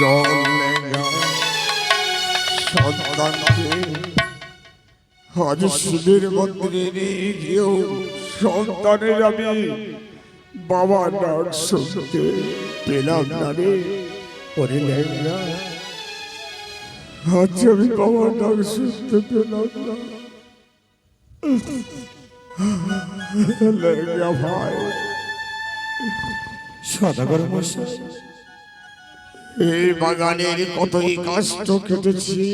চল সন্তানকে আজ শিবের মন্দিরে গিয়েও সন্তানের আমি বাবা ডাক শুনতে পেলাম না রে। ওরে লেঙ্গা আজ আমি বাবা ডাক শুনতে পেলাম না। ভাই। এই বাগানের কতই কষ্ট কেটেছি।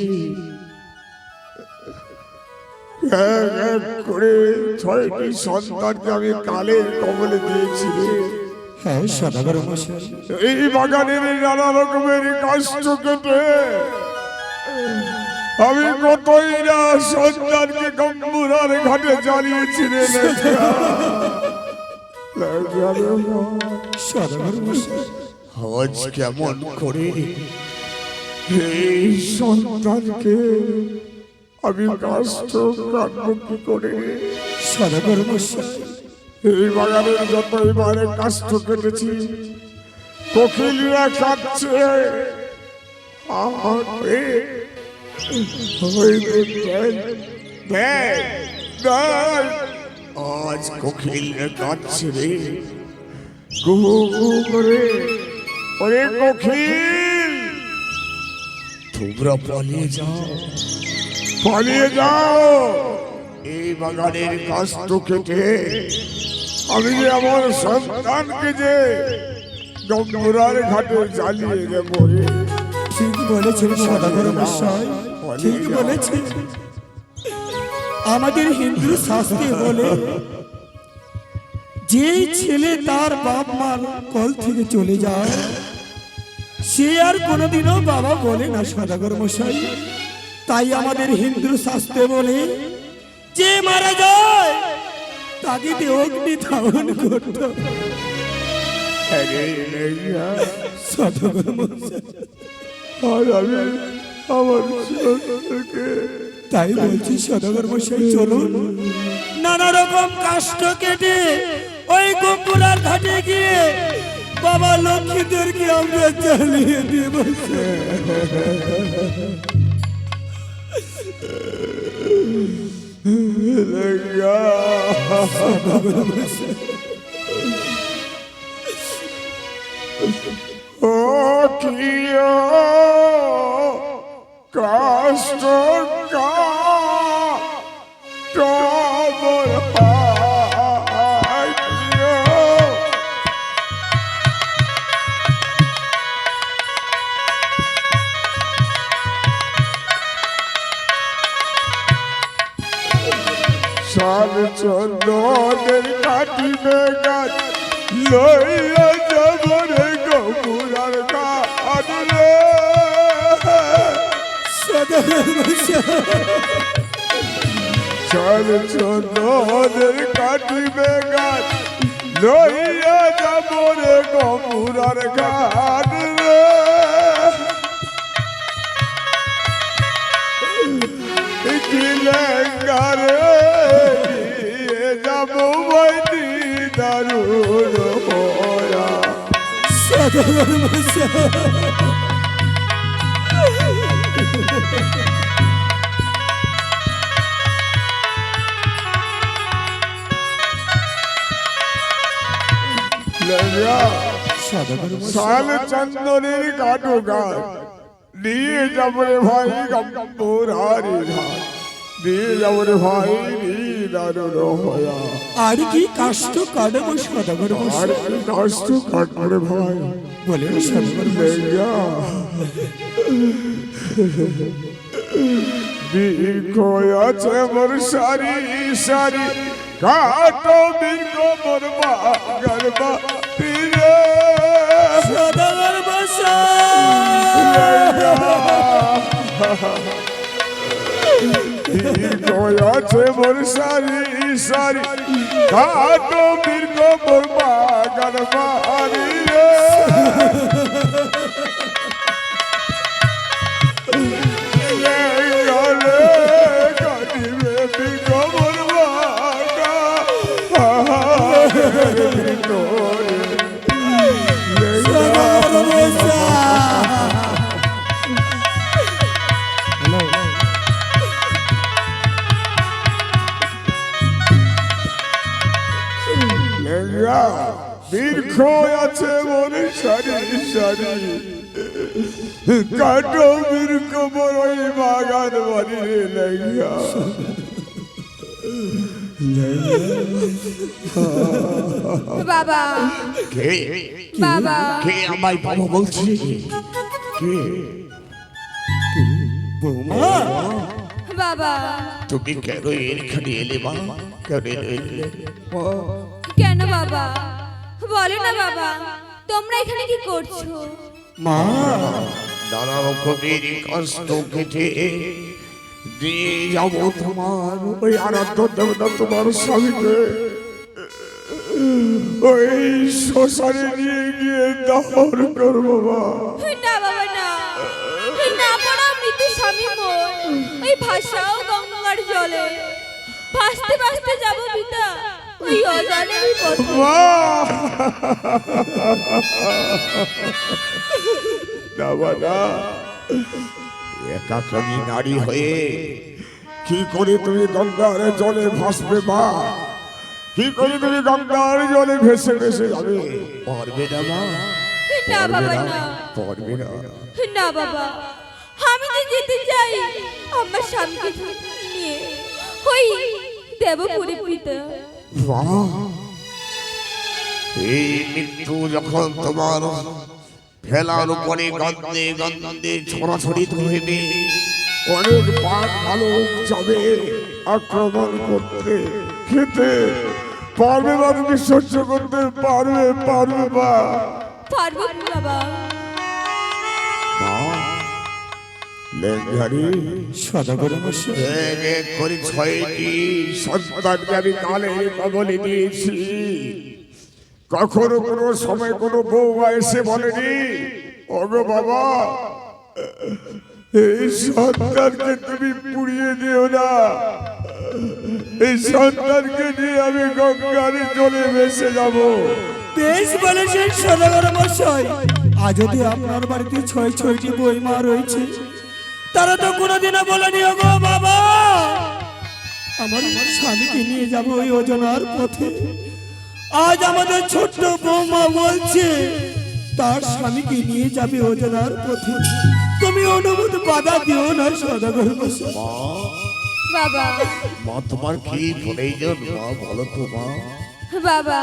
এক এক করে ছয়টি সন্তানকে আমি কালের কবলে দিয়েছি। হ্যাঁ সদাগর এই বাগানের নানা রকমের কষ্ট কেটে আমি কতই না সন্তানকে গম্বুরার ঘাটে জ্বালিয়েছি রে। সদাগর মশাই আজ কেমন করে এই সন্তানকে আমি কষ্ট কাটবো কি করে মশাই এই বাগানের যত এবারে কষ্ট কেটেছি কোকিলরা কাটছে আমাকে। আজ কোকিলরা কাটছে রে। গুহু গুহু করে ওরে কোকিল তোমরা পালিয়ে যাও। পালিয়ে যাও। এই বাগানের কষ্ট কেটে আমি যে আমার সন্তানকে যে গঙ্গুরার ঘাটে জ্বালিয়ে দেব ঠিক বলেছেন সদাগর মশাই ঠিক বলেছেন। আমাদের হিন্দু শাস্ত্রে বলে যে ছেলে তার বাপ মার কল থেকে চলে যায় সে আর কোনোদিনও বাবা বলে না সদাগর মশাই। তাই আমাদের হিন্দু শাস্ত্রে বলে যে মারা যায় তাকে অগ্নি ধারণ করত। তাই বলছি সদাগর মশাই চলুন। নানা রকম কাষ্ট কেটে ওই গম্বুরার ঘাটে গিয়ে বাবা লক্ষ্মীদেরকে আমরা চালিয়ে দিয়ে বসে লেগিয়া। ও কিয় কষ্ট চন্দনের কাটিবে গাছ লইয়া যাব রে গপুরার কাঠ রে। সদাগর মশাই সাল চন্দনের কাটিবে গাছ লইয়া যাব রে গপুরার কাঠ রে? দারুণ হয়া মশাই লেগা সদাগর শাল চন্দনের কাটু গাছ নিয়ে যাব ভাই গম্বুর হারি রে ভাই দারুণ হয়া আর কি কাষ্ট কাটবো সদাগর আর মশাই নষ্ট কাটবে ভাই। বলেন সদাগর মশাই লেগা বিকয় আছে মোর সারি সারি। কাটো মোর আছে মোর সারি সারি কাটো বীর মোর বাগান বাড়ি রে আছে মনে সারি সারি কাটো বীর কবর ওই বাগান বাড়ি লাগিয়া বাবা। কে? বাবা। কে আমায় বাবা বলছি? কে? বৌমা বাবা। তুমি কেন এখানে এলে মা? কেন এলে কেন বাবা? বলো না বাবা তোমরা এখানে কি করছ? মা নানা রকমের কষ্ট কেটে দিয়ে যাব তোমার ওই আরাধ্য দেবতা তোমার স্বামীকে ওই শ্মশানে নিয়ে গিয়ে করব মা। না বাবা না। না পড়া মৃত স্বামী মোর। ওই ভাষাও গঙ্গার জলে। ভাসতে ভাসতে যাব পিতা। ওই অজানের পথে মা না। বাবা একাকামী নারী হয়ে কি করে তুমি গঙ্গার জলে ভাসবে মা? কি করে তুমি গঙ্গার জলে ভেসে ভেসে যাবে? পারবে না মা। না বাবা না পারবে না। না বাবা। আমি যে যেতে চাই আমার স্বামীকে নিয়ে। ওই দেবপুরে পিতা এই মৃত্যু যখন তোমার ফেলার উপরে গন্ধে গন্ধে ছড়াছড়িত হইবে, অনেক পাক ভালো যাবে আক্রমণ করতে। খেতে পারবে বা তুমি সহ্য করতে পারবে পারবে বা পারব বাবা। আমি দিয়েছি কখনো কোনো সময় কোনো বউমা এসে বলেনি ওগো বাবা এই সন্তানকে তুমি পুড়িয়ে দিও না এই সন্তানকে নিয়ে আমি গঙ্গারে চলে ভেসে যাব বেশ বলেছেন সদাগর মশাই আজ যদি আপনার বাড়িতে ছয় ছয়টি বইমা রয়েছে। তারা তো কোনোদিনও বলেনি গো বাবা আমার স্বামীকে নিয়ে যাব ওই ওজনার পথে। আজ আমাদের ছোট্ট বৌমা বলছে তার স্বামীকে নিয়ে যাবে ওজনার পথে। তুমি অনুমত বাধা দিও না সদাগর মশাই বাবা। মা তোমার কি প্রয়োজন মা বলো তো মা। বাবা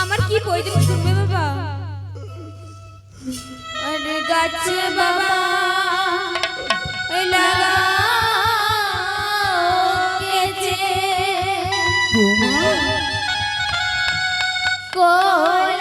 আমার কি প্রয়োজন শুনবে বাবা? আরে গাছে বাবা ওই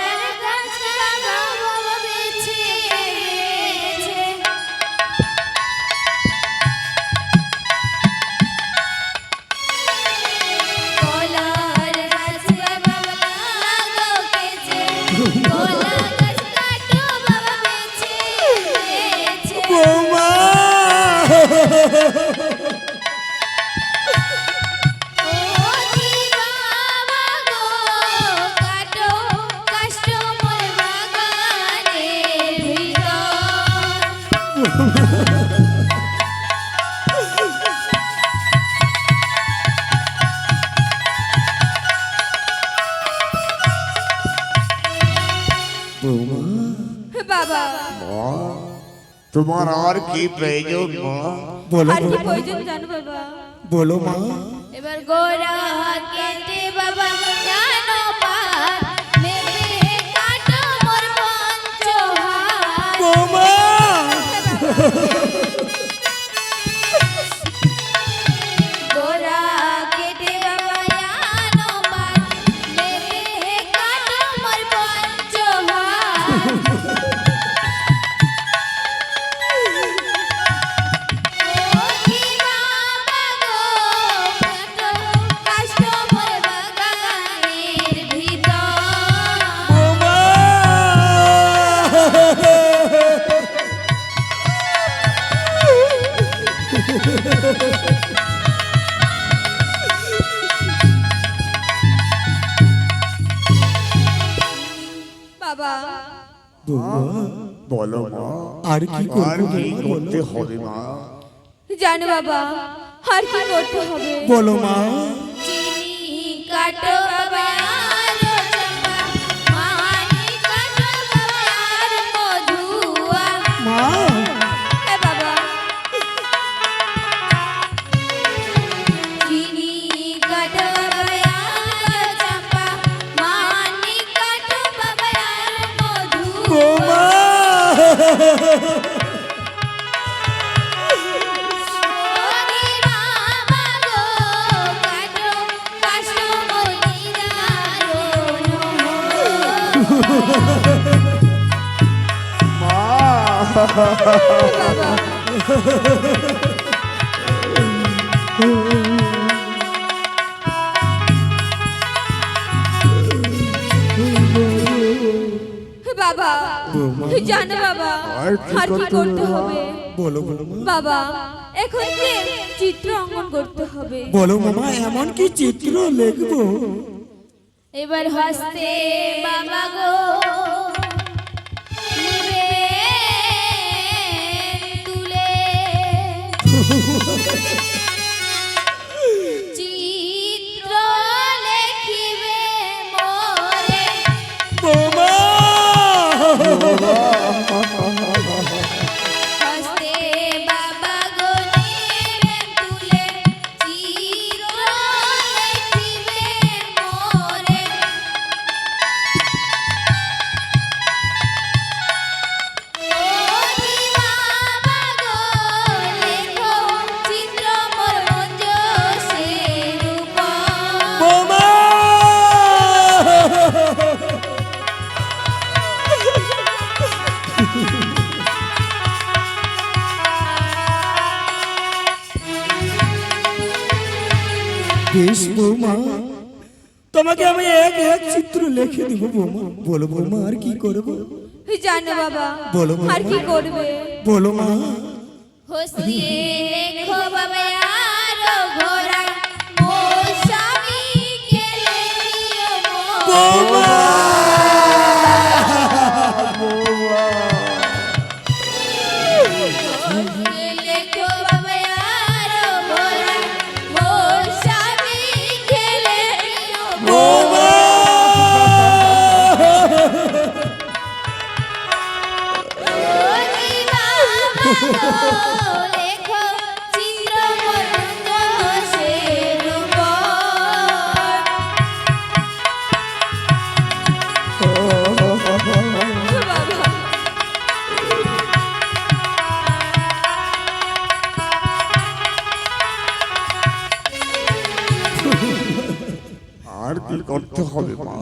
তোমার আর কি প্রয়োজন মা বলো আর কি বৌমা, প্রয়োজন জানো বাবা বলো মা এবার গোরা কেটে বলো মা। কাটো বাবা বাবা জানো বাবা আর কি করতে হবে? বলো বলো বাবা এখন যে চিত্র অঙ্কন করতে হবে? বলো মামা এমন কি চিত্র লিখব? এবার হাসতে বাবা গো। বেশ বৌমা। তোমাকে আমি এক এক চিত্র লিখে দিব বৌমা। বলো বৌমা আর কি করব? জানো বাবা বলো। আর কি করবে? বলো মা। হসিয়ে লেখো বাবা আর ঘোড়া। ও স্বামী কে বৌমা।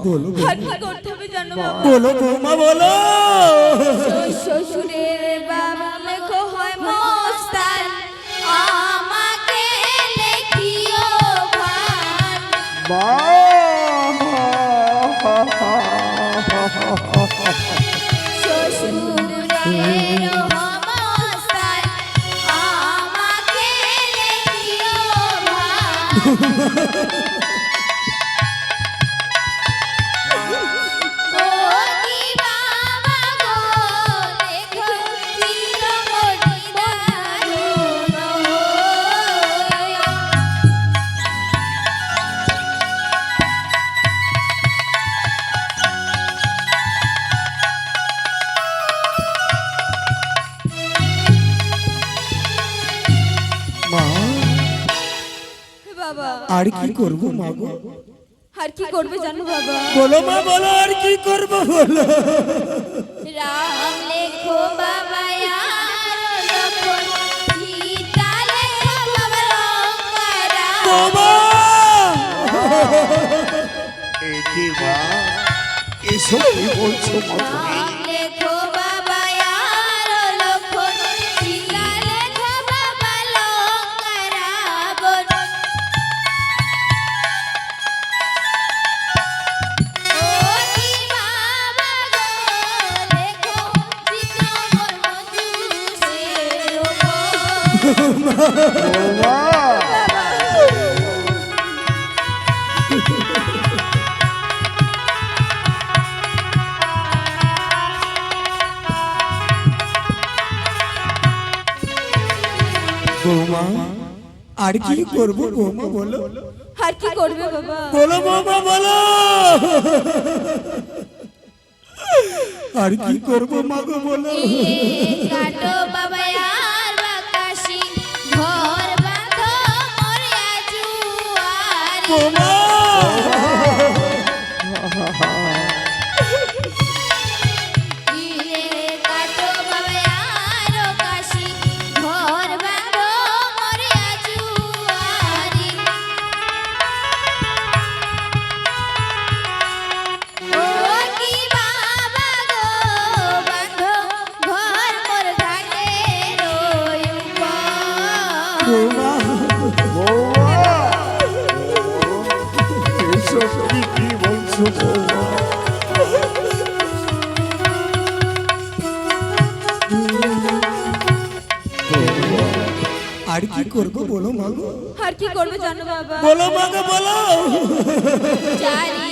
বলো আর কি করতে হবে জানো বলো বৌমা বলো। শ্বশুরের আর কি করব মা গো আর কি করবে জানো বাবা? বলো মা বলো আর কি করব বলো? রাম লেখো বাবা এসব কি বলছো মা বৌমা আর কি করব বৌমা বলো? আর কি করবে বাবা? বলো বৌমা বলো! আর কি করব মা গো বলো? কাটো বাবা জুয়ারি কি করবে জানো বাবা? বলো মাগো বলো। চারিদিকে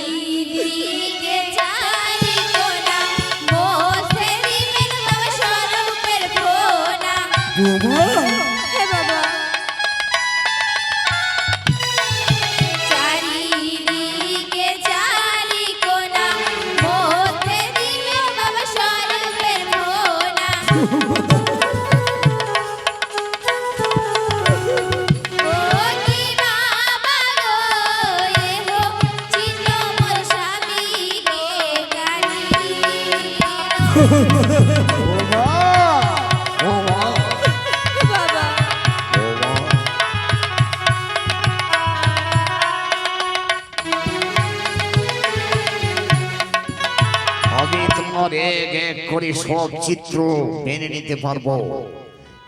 এক এক করে সব চিত্র মেনে নিতে পারব।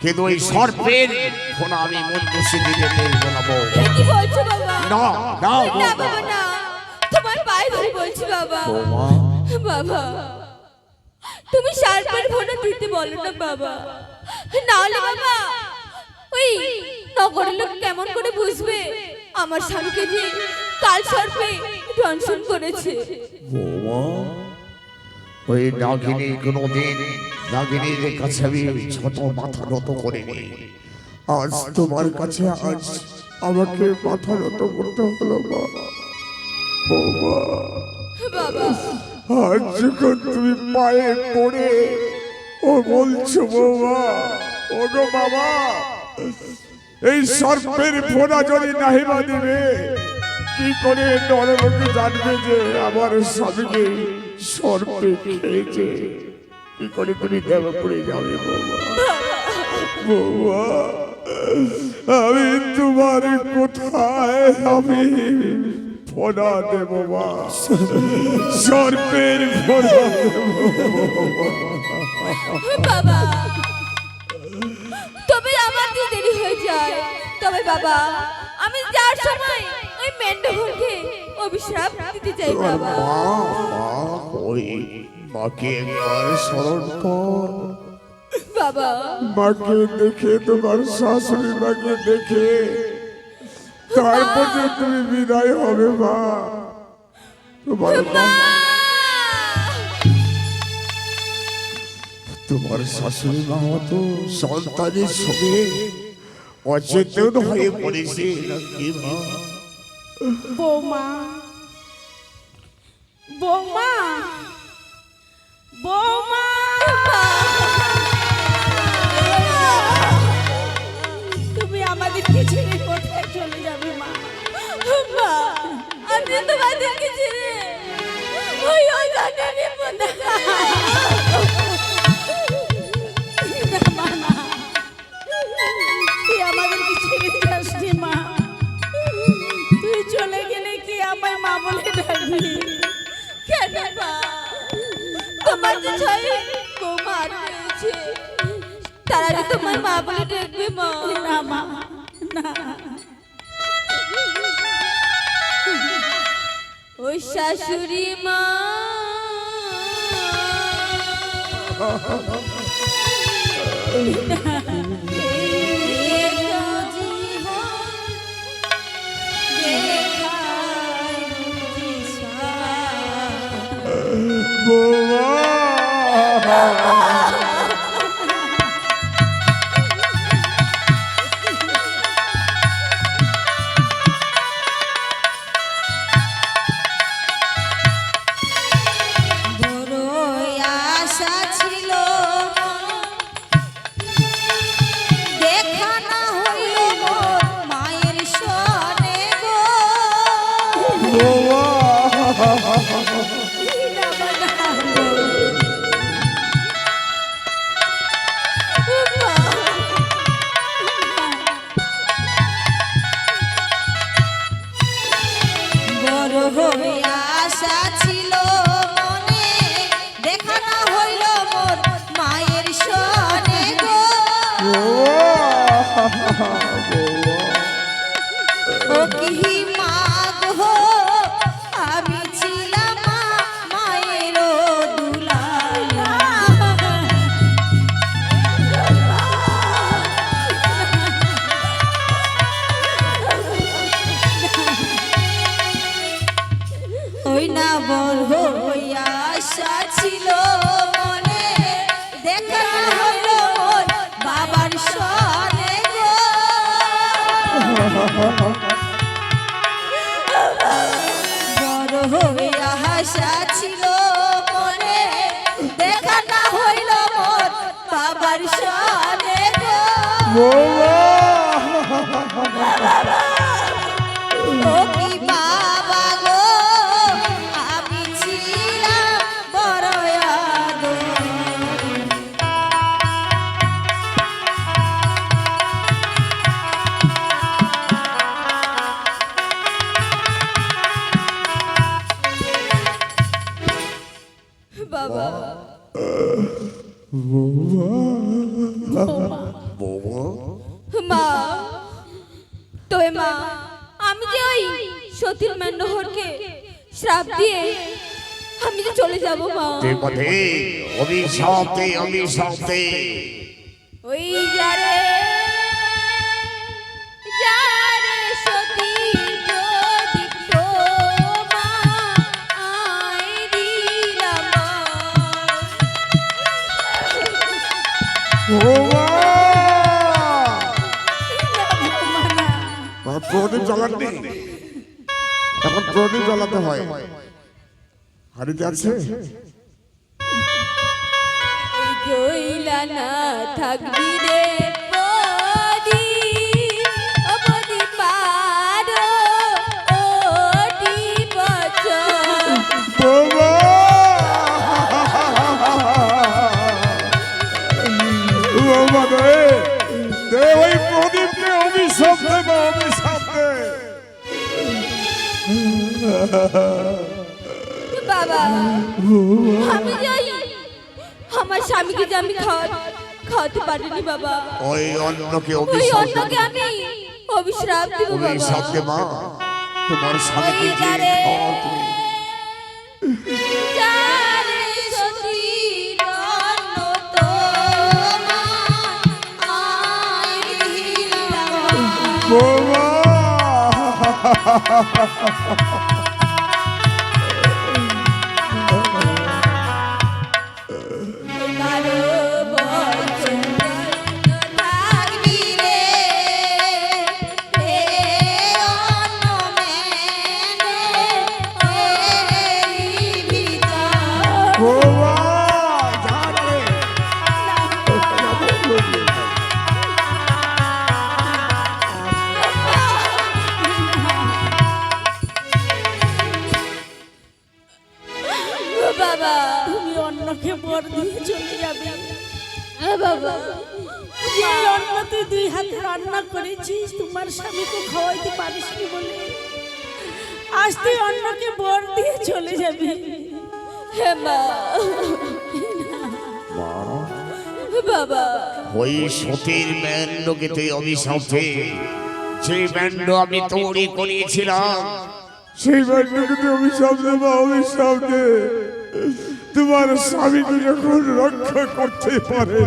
কিন্তু ওই সর্পের ফোন আমি মধ্যে দিতে দেবো না বউ। না না তোমার পায়ে ধরে বলছি বাবা। বাবা। তুমি সারপার ফোনে দিতে বলো না বাবা। না হলে বাবা ওই নগরের লোক কেমন করে বুঝবে? আমার স্বামীকে যে কাল সর্পে দংশন করেছে। ওই নাগিনী কোনোদিন নাগিনীর কাছে আমি ছোট মাথা নত করিনি। আজ তোমার কাছে আজ আমাকে মাথা নত করতে হলো বাবা। বাবা আজ যখন তুমি পায়ে পড়ে, ও বলছো বৌমা ও গো বাবা, এই সর্পের ফোনা যদি নাহিবা দিবে কি করে নরলোকে জানবে যে আমার স্বামীকে সর্পে খেয়েছে? কি করে তুমি দেবে পড়ে যাবে বৌমা? বৌমা, আমি তোমার কোথায় আমি ফোনা দেবো সর্পের ফোনা বাবা তবে আমার যে দেরি হয়ে যায়। তবে বাবা আমি যার সময় ওই মেন্ডঘরকে অভিশাপ দিতে চাই বাবা। ওই মাকে একবার স্মরণ কর। বাবা। মাকে দেখে তোমার শাশুড়ি মাকে দেখে। তারপরে তুমি বিদায় হবে মা। তোমার তোমার শাশুড়ি মা তো সন্তানের সঙ্গে অচেতন হয়ে পড়েছে। বৌমা। বৌমা। বৌমা! আমি তোমাদেরকে ছেড়ে। ওই অজানা বিপদে তুই আমাদেরকে ছেড়ে যাসনি মা। তুই চলে গেলে কি আমায় মা বলে ডাকবি? কেন, মা? তোমার যে ছয় বৌমা রয়েছে, তারা তোমার মা বলে ডাকবে, মা? না মা। না। ওই শাশুড়ি মা। না বড় হইয়া ছিল মনে। দেখা হলো বাবার বড় হইয়া আশা ছিল মনে। দেখা না হইল মোর ও তবে মা আমি যে ওই সতীর মেন্ডহরকে শ্রাপ দিয়ে আমি যে চলে যাব মা। পথে অভিশাপে অভিশাপে। ওই যারে যারে সতী যদি প্রদীপ জ্বালাননি এখন প্রদীপ জ্বালাতে হয় হাড়িতে আছে না থাকবি রে পদি ও পদি অভিশাপ অভিশাপ দে বাবা আমি যাই। আমার স্বামীকে যে আমি খাওয়া খাওয়াতে পারিনি বাবা। ওই অন্নকে ওই অভিশাপ অন্যকে আমি অভিশ্রাপ দিব বাবা। অভিশাপ মা। তোমার স্বামীকে যে তুমি ハハハハ! ওই সতীর ব্যান্ডকে তুই অভিশাপ যে ব্যান্ড আমি তৈরি করিয়েছিলাম সেই ব্যান্ডকে তুই অভিশাপ দে বা অভিশাপ দে তোমার স্বামীকে যখন রক্ষা করতে পারে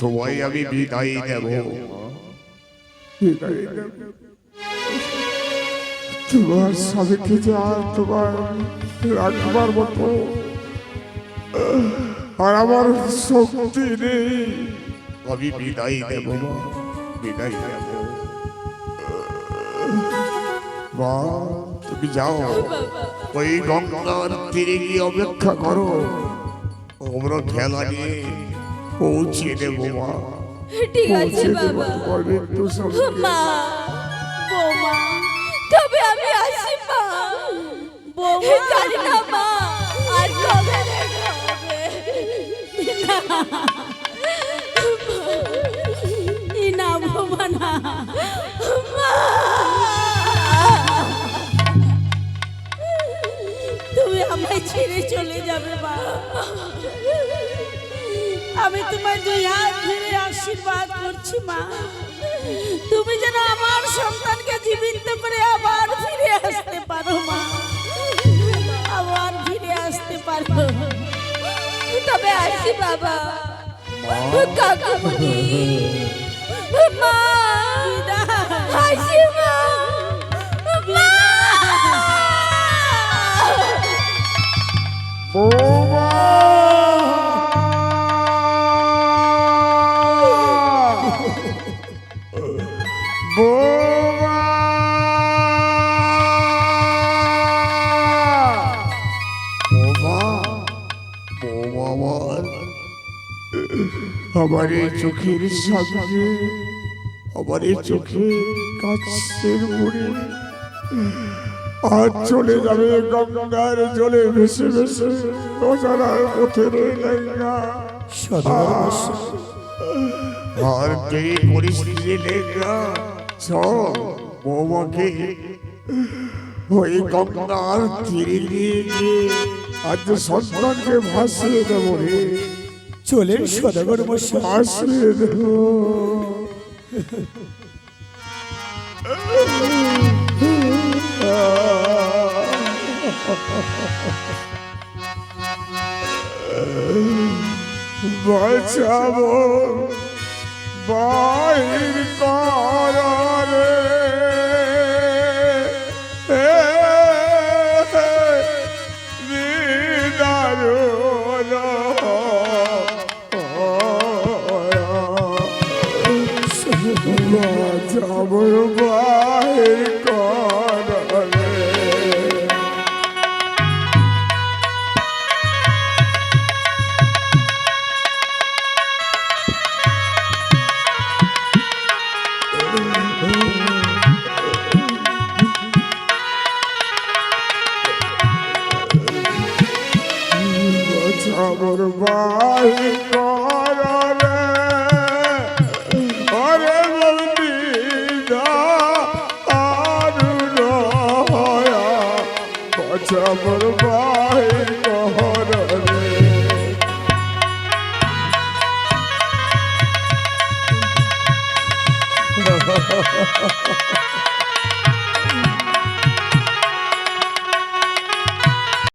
তোমায় আমি বিদায় দেব বিদায় দেব তোমার স্বামীকে যা তোমার রাখবার মতো আর আমার শক্তি নেই। আমি বিদায় দেব বিদায় দেব মা তুমি যাও। ওই গঙ্গার তীরে গিয়ে অপেক্ষা করো। আমরা ঠেলা নিয়ে পৌঁছে দেবো মা। ঠিক আছে বাবা। মা বৌমা তবে আমি আসি মা। বৌমা। জানি না মা আর কবে দেখা হবে। না বৌমা না। তুমি আমায় ছেড়ে চলে যাবে মা। আমি তোমার দুই হাত ধরে আশীর্বাদ করছি মা। তুমি যেন আমার সন্তানকে জীবিত করে আবার ফিরে আসতে পারো মা। আবার ফিরে আসতে পারো। তবে আসি বাবা। কাকুমণি। মা। মা। আমার এই চোখের সামনে আমার এই চোখে কাছের মুড়ি। আজ চলে যাবে গঙ্গার জলে ভেসে ভেসে অজানার পথে রইলে না। সদাগর মশাই আর দেরি করিস চল বৌমাকে ওই গঙ্গার তীরে নিয়ে গিয়ে আজ সন্তানকে ভাসিয়ে দেব রে। চলেন সদাগর মশাই ভাসিয়ে দেব বাঁচাবো বাহির করে বাঁচাবো